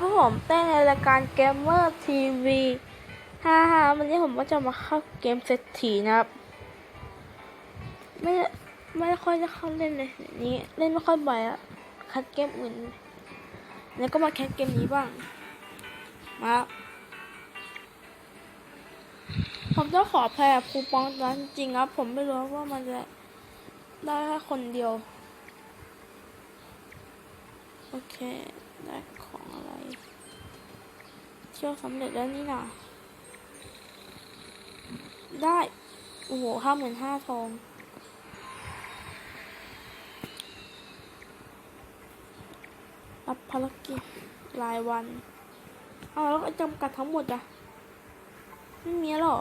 ครับผมเต้นในรายการเกมเมอร์ทีวีฮ่าฮ่าวันนี้ผมก็จะมาเข้าเกมเศรษฐีนะครับ ไม่ไม่ค่อยจะเข้าเล่นเลยนี้เล่นไม่ค่อยบ่อยอะคัดเกมอื่น แล้วก็มาแคสเกมนี้บ้าง มาครับผมต้องขอแพ้คูปองนั้นจริงๆครับ ผมไม่รู้ว่ามันจะได้แค่คนเดียว โอเค ได้ขอ เที่ยวสำเร็จแล้วนี่นะได้ โอ้โหห้าหมื่นห้าทอง รับภารกิจรายวัน เอาแล้วก็จำกัดทั้งหมดอะไม่มีหรอ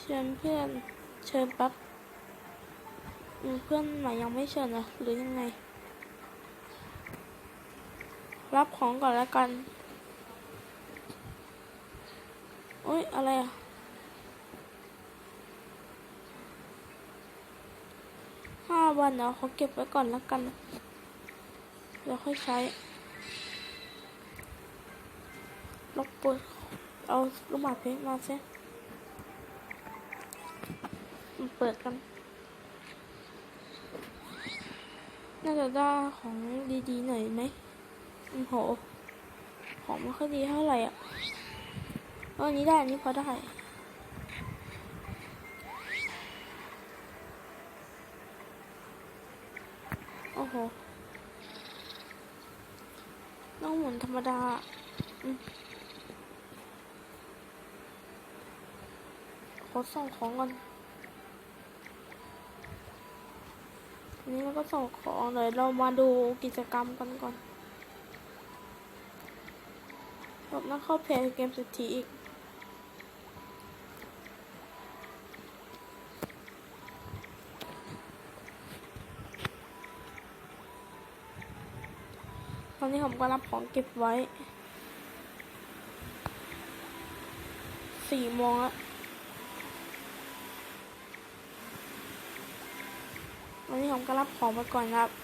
เชิญเพื่อน เชิญแป๊บเพื่อนใหม่ยังไม่เชิญเหรอหรือยังไง รับของก่อนแล้วกันโอ้ยอะไรอะห้าวันเนาะเขาเก็บไว้ก่อนแล้วกันเดี๋ยวค่อยใช้ลบเปิดเอาลูกหมากเพชรมาเซิมาเปิดกัน น่าจะได้ของดีๆหน่อยไหม โอ้โห ของไม่ค่อยดีเท่าไหร่อะอันนี้ได้ อันนี้พอได้ โอ้โห ต้องหมุนธรรมดาขอส่งของก่อนนนี้เราก็ส่งของเลยเรามาดูกิจกรรมกันก่อน แบบนั่งเข้าเพจเกมเศรษฐีอีกตอนนี้ผมก็รับของเก็บไว้สี่โมงแล้ววันนี้ผมก็รับของไปก่อนครับ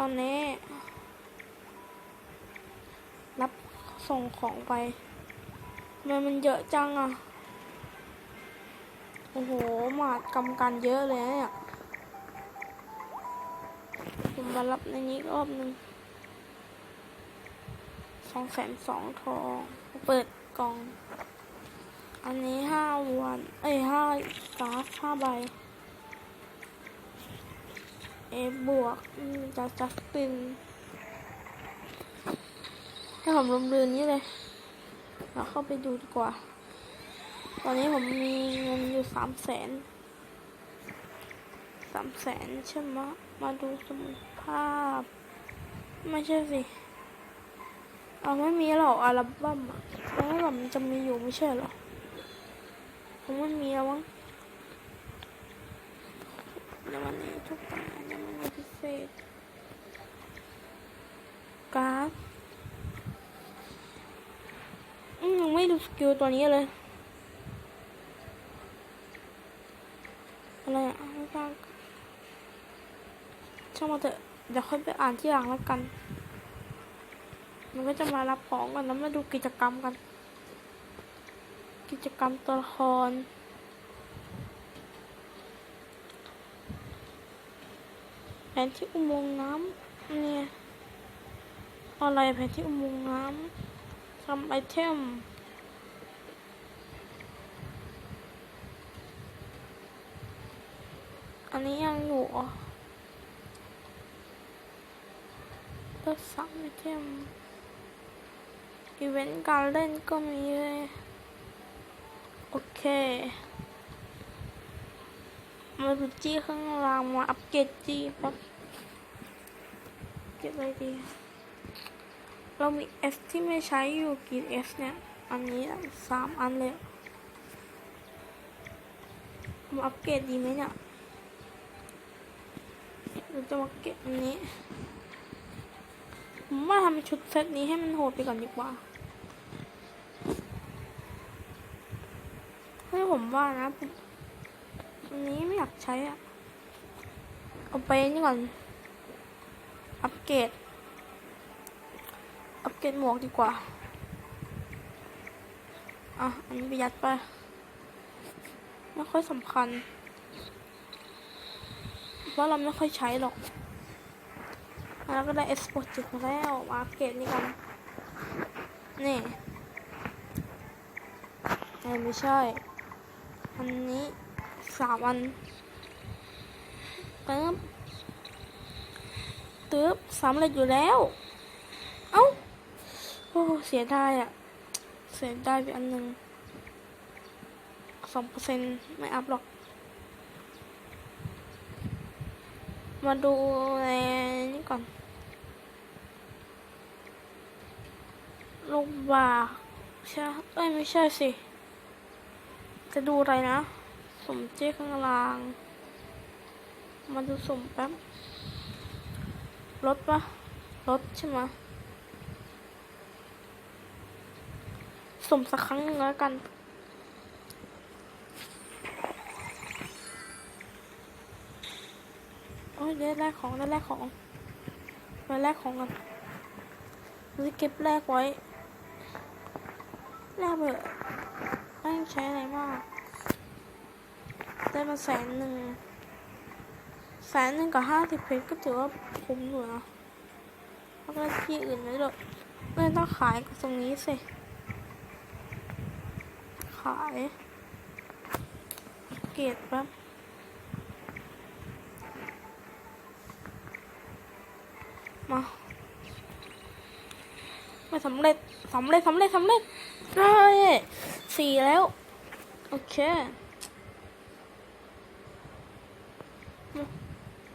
ตอนนี้ รับส่งของไปทำไมมันเยอะจังอะ โอ้โห มากำกันเยอะเลยเนี่ยผมมารับในนี้รอบหนึ่งสองแสนสองทอง เปิดกล่อง อันนี้ห้าวัน เอ้ยห้ากาห้าใบ เอบวกจากจัสตินให้ผมลมลืนนี้เลยเราเข้าไปดูดีกว่า ตอนนี้ผมมีเงินอยู่สามแสนสามแสนใช่ไหมมาดูสมุดภาพ ไม่ใช่สิเอาไม่มีหรอกอัลบั้มอะอัลบั้มจะมีอยู่ไม่ใช่หรอผมไม่มีแล้วมั้งเดี๋ยววันนี้ทุกตำแหน่ง เดี๋ยววันนี้พิเศษการ์ดอืมยังไม่ดูสกิลตัวนี้เลย อะไรอะไม่ทราบช่างมาเถอะ เดี๋ยวค่อยไปอ่านที่หลังแล้วกัน มันก็จะมารับของกันแล้วมาดูกิจกรรมกัน กิจกรรมตัวละคร แผ นที่อุโมงค์น้ำเนี่ยอะไรแผนที่อุโมงค์น้ำทำไอเทมอันนี้ยังอยู่เหรอเลือกสามไอเทมอีเวนต์การเล่นก็มีเลยโอเค มาดูจี้ข้างล่างมาอัปเกรดจี้แป๊บเก็บไว้ดี เรามี S ที่ไม่ใช้อยู่กี่ S เนี่ย อันนี้สามอันเลยมาอัปเกรดดีไหมเนี่ยเราจะมาเก็บอันนี้ผมว่าทำชุดเซตนี้ให้มันโหดไปก่อนดีกว่าให้ผมว่านะผม อันนี้ไม่อยากใช้อะเอาไปนี่ก่อน อัปเกรด อัปเกรดหมวกดีกว่า อะ อันนี้ไปยัดไป ไม่ค่อยสำคัญ เพราะเราไม่ค่อยใช้หรอก แล้วก็ได้เอสโปจิกมาแล้วมาอัปเกรดนี่กัน นี่ไม่ใช่ สามอันเตึ๊บตึ๊บสามเลยอยู่แล้ว เอ้า โอ้เสียดายอะเสียดายไปอันหนึ่งสองเปอร์เซ็นต์ไม่อัพหรอก มาดูในนี่ก่อนลูกบาศก์ใช่ เอ้ย ไม่ใช่สิ จะดูอะไรนะ สมเจ๊ข้างล่าง มาดูสมแป๊บรถปะรถใช่ไหมสมสักครั้งหนึงแล้วกัน โอ้ยได้แลกของได้แลกของไปแลกของกันเราจะเก็บแลกไว้แลกเบอะไม่ใช้อะไรมาก ได้มาแสนหนึ่งแสนหนึ่งกับห้าสิบเพชรก็ถือว่าคุ้มอยู่นะแล้วก็ที่อื่นไม่ด้วยไม่ต้องขายตรงนี้สิ ขายเกรดแป๊บมาไม่สำเร็จสำเร็จสำเร็จสำเร็จได้สี่แล้ว โอเค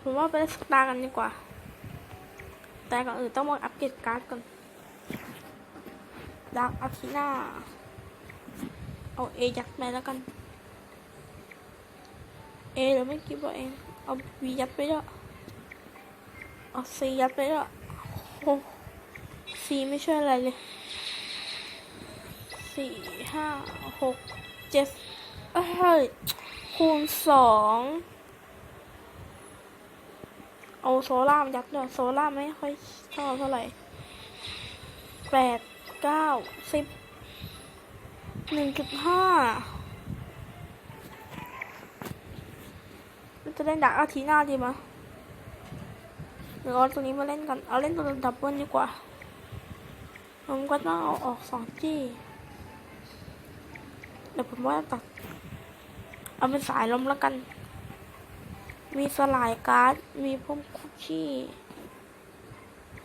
ผมว่าไปสตาร์กันดีกว่า แต่ก่อนอื่นต้องมาอัปเกรดการ์ดก่อนดักอาทิน่าเอาเอยัดไปแล้วกัน เอเดี๋ยวไม่คิดว่าเอง เอาบียัดไปด้วเอาซียัดไปด้วโอ้ซีไม่ช่วยอะไรเลยสี่ห้าหกเจ็ดเอ้ยคูณสอง เอาโซล่ามายัดด้วยโซล่าไม่ค่อยชอบเท่าไหร่แปดเก้าสิบหนึ่งจุดห้าจะเล่นดักอาทีหน้าดีมั้ยหรือเอาตัวนี้มาเล่นกัน เอาเล่นตัวดับเบิลดีกว่าผมก็ต้องเอาออกสองจี้เดี๋ยวผมว่าตัด เอาเป็นสายลมแล้วกัน มีสลายการ์ด มีพวกคุกกี้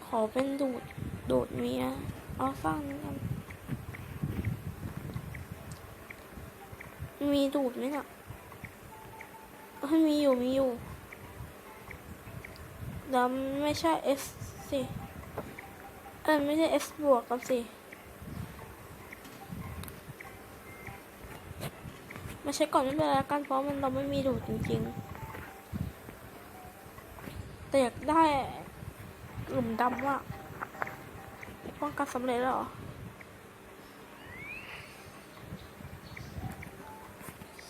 ขอเป็นดูด ดูดเมียเอาสร้างนี้กันมีดูดไหมเนี่ยเอ้มีอยู่ มีอยู่ดี๋ยวไม่ใช่ S สิเออไม่ใช่ S บวกกับสิมาใช้ก่อนไม่เป็นไรกันเพราะมันเราไม่มีดูดจริงๆ แต่อยากได้หลุมดำว่าป้องกันสำเร็จแล้วหรอ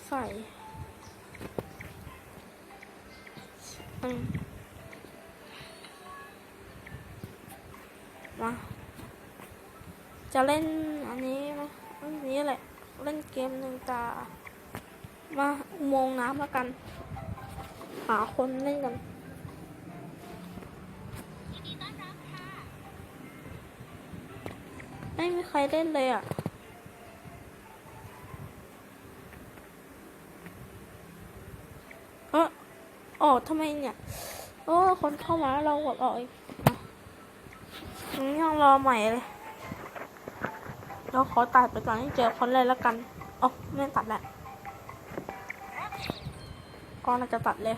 ใส่มมา จะเล่นอันนี้ไหมอันนี้แหละ เล่นเกมหนึ่งตา มาอุโมงน้ำแล้วกัน หาคนเล่นกัน ไม่มีใครเล่นเลยอะ เออออกทำไมเนี่ย โอ้ คนเข้ามาเรากดออกอีกอะงั้นยังรอใหม่เลย เราขอตัดไปก่อนให้เจอคนเลยแล้วกันอ๋อไม่ตัดแหละก็เราจะตัดเลย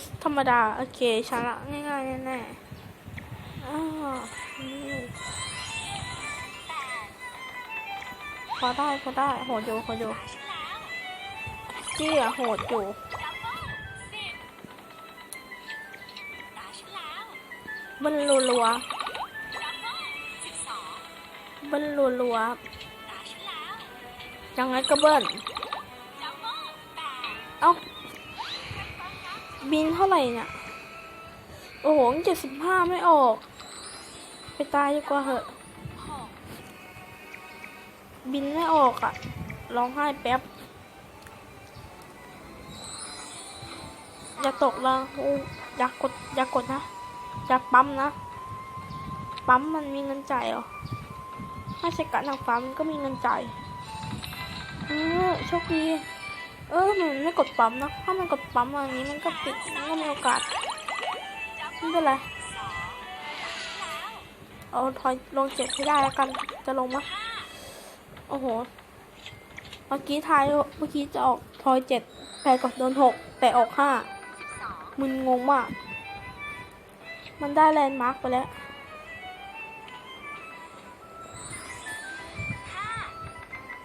S ธรรมดา โอเคชนะง่ายๆแน่ๆ พอได้พอได้โหดอยู่โหดอยู่จี้อะโหดอยู่มันรัวๆมันรัวยังไงก็เบิ้ลเอ้าบินเท่าไหร่เนี่ย โอ้โหเจ็ดสิบห้าไม่ออก ไปตายดีกว่าเหอะ บินไม่ออกอะ่ะ ร้องไห้แป๊บ อย่าตกละโอ้อย่ากด อย่ากดนะ อย่าปั๊มนะ ปั๊มมันมีเงินจ่ายเหรอถ้าใช้การทางฟ้ามันก็มีเงินจ่ายเออโชคดี เออมันไม่กดปั๊มนะ ถ้ามันกดปั๊มอันนี้มันก็ติดมันก็มีโอกาสไม่เป็นไร เอาทอยลงเจ็ดให้ได้แล้วกัน จะลงมะโอ้โห เมื่อกี้ทายเมื่อกี้จะออกทอยเจ็ดแต่กดโดนหกแต่ออกห้ามึนงงมาก มันได้แลนด์มาร์กไปแล้ว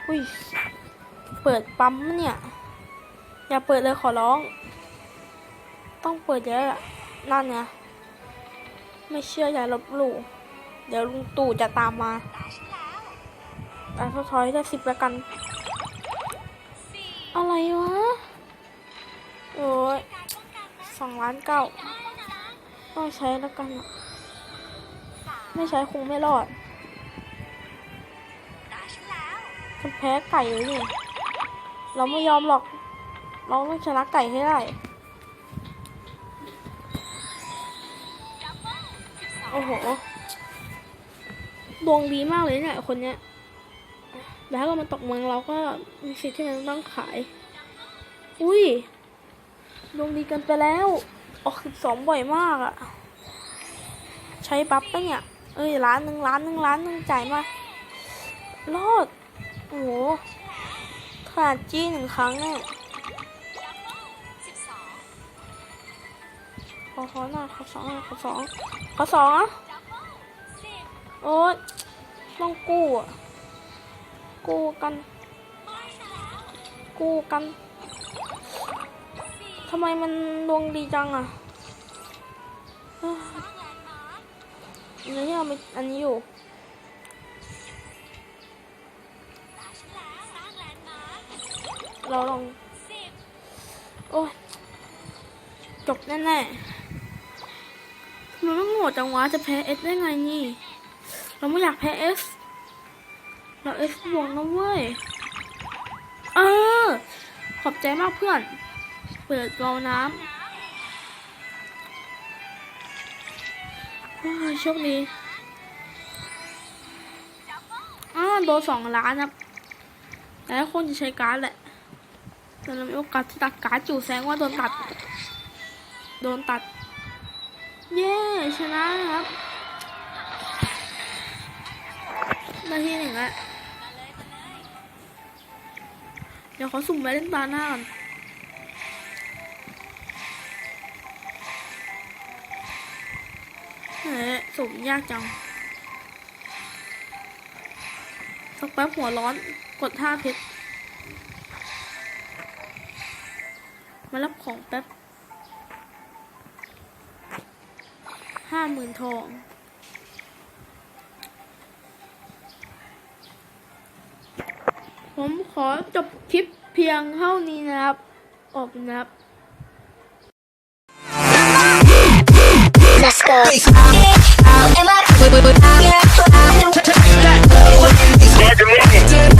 อุ้ย เปิดปั๊มเนี่ย อย่าเปิดเลยขอร้อง ต้องเปิดเยอะนั่นไงไม่เชื่ออย่าลบหลู่ เดี๋ยวลุงตู่จะตามมาแต่ทถอยได้สิบแล้วกัน อะไรวะ โอ้ยสองล้านเก้าต้องใช้แล้วกันอะไม่ใช้คงไม่รอดจะแพ้ไก่เลยนี่เราไม่ยอมหรอก เราต้องชนะไก่ให้ได้ โอ้โห ดวงดีมากเลยเนี่ยคนเนี้ยแต่ถ้าเรามาตกเมืองเราก็มีสิทธิ์ที่มันต้องขาย อุ้ยดวงดีกินไปแล้ว ออกสิบสองบ่อยมากอะใช้บัฟปะเนี่ย เอ้ยล้านหนึ่งล้านหนึ่งล้านหนึ่งจ่ายมารอด โอ้โหขาดจี้หนึ่งครั้งเนี่ยขอขอหน่อยขอสองหน่อยขอสองขอสองอะโอ๊ย ต้องกู้อะกู้กัน กู้กันทำไมมันดวงดีจังอะเอ้ยเดี๋ยวที่เรามีอันนี้อยู่เราลอง โอ้ยจบแน่ๆมันต้องโหดจังวะจะแพ้เอสได้ไงนี่ เราไม่อยากแพ้เอสเราเอสบวกนะเว้ย เออ ขอบใจมากเพื่อน เปิดรอน้ำว้าวโชคดีอ้าโดนสองล้านครับแต่คนจะใช้การ์ดแหละแต่เรามีโอกาสที่ตัดการ์ดจู่แสงว่าโดนตัด โดนตัด เย้ ชนะครับ ได้ที่หนึ่งแล้วเดี๋ยวเขาสุ่มไปเล่นตาหน้าก่อนเฮ้ยสุ่มยากจังสักแป๊บหัวร้อนกดท่าเพชรมารับของแป๊บห้าหมื่นทอง ผมขอจบคลิปเพียงเท่านี้นะครับ ออกนะครับ Let's go. Out in my, out in my, out in my, out in my, out in my, out in my,